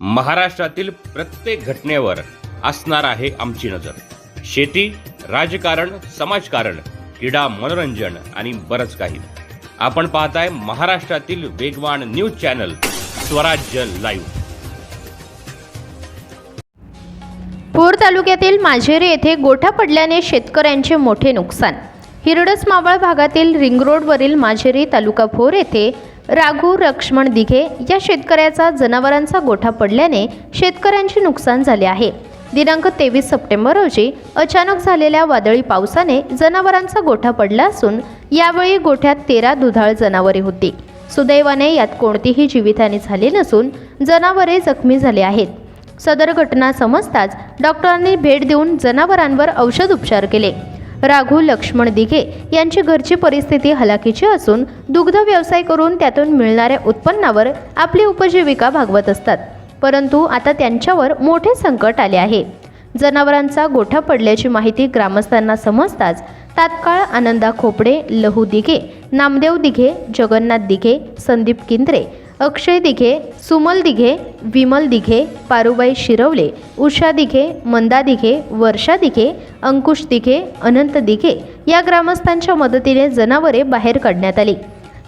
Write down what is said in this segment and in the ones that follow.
महाराष्ट्रातील प्रत्येक घटनेवर असणार आहे आमची नजर. शेती राजकारण समाजकारण क्रीडा मनोरंजन आणि बरंच काही. आपण पाहताय महाराष्ट्रातील वेगवान न्यूज चॅनल स्वराज्य लाईव्ह. पूर तालुक्यातील माझेरी येथे गोठा पडल्याने शेतकऱ्यांचे मोठे नुकसान. हिरडस मावळ भागातील रिंग रोडवरील माझेरी तालुका भोर येथे राघू लक्ष्मण दिघे या शेतकऱ्याचा जनावरांचा गोठा पडल्याने शेतकऱ्यांचे नुकसान झाले आहे. दिनांक तेवीस सप्टेंबर रोजी अचानक झालेल्या वादळी पावसाने जनावरांचा गोठा पडला असून यावेळी गोठ्यात तेरा दुधाळ जनावरे होती. सुदैवाने यात कोणतीही जीवितहानी झाली नसून जनावरे जखमी झाले आहेत. सदर घटना समजताच डॉक्टरांनी भेट देऊन जनावरांवर औषध उपचार केले. राघू लक्ष्मण दिघे यांची घरची परिस्थिती हलाखीची असून दुग्ध व्यवसाय करून त्यातून मिळणाऱ्या उत्पन्नावर आपली उपजीविका भागवत असतात. परंतु आता त्यांच्यावर मोठे संकट आले आहे. जनावरांचा गोठा पडल्याची माहिती ग्रामस्थांना समजताच तात्काळ आनंदा खोपडे लहू दिघे नामदेव दिघे जगन्नाथ दिघे संदीप किंद्रे अक्षय दिघे सुमल दिघे विमल दिघे पारुबाई शिरवले उषा दिघे मंदा दिघे वर्षा दिघे अंकुश दिघे अनंत दिघे या ग्रामस्थांच्या मदतीने जनावरे बाहेर काढण्यात आली.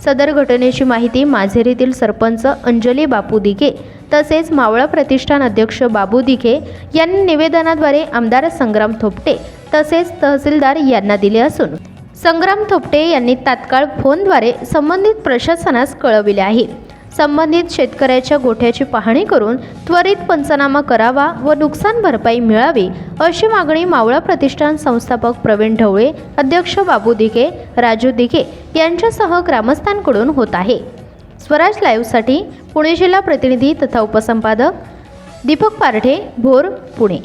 सदर घटनेची माहिती माझेरीतील सरपंच अंजली बापू दिघे तसेच मावळा प्रतिष्ठान अध्यक्ष बाबू दिघे यांनी निवेदनाद्वारे आमदार संग्राम थोपटे तसेच तहसीलदार यांना दिले असून संग्राम थोपटे यांनी तात्काळ फोनद्वारे संबंधित प्रशासनास कळविले आहे. संबंधित शेतकऱ्याच्या गोठ्याची पाहणी करून त्वरित पंचनामा करावा व नुकसान भरपाई मिळावी अशी मागणी मावळा प्रतिष्ठान संस्थापक प्रवीण ढवळे अध्यक्ष बाबू दिघे राजू दिघे यांच्यासह ग्रामस्थांकडून होत आहे. स्वराज लाईव्हसाठी पुणे जिल्हा प्रतिनिधी तथा उपसंपादक दीपक पारठे भोर पुणे.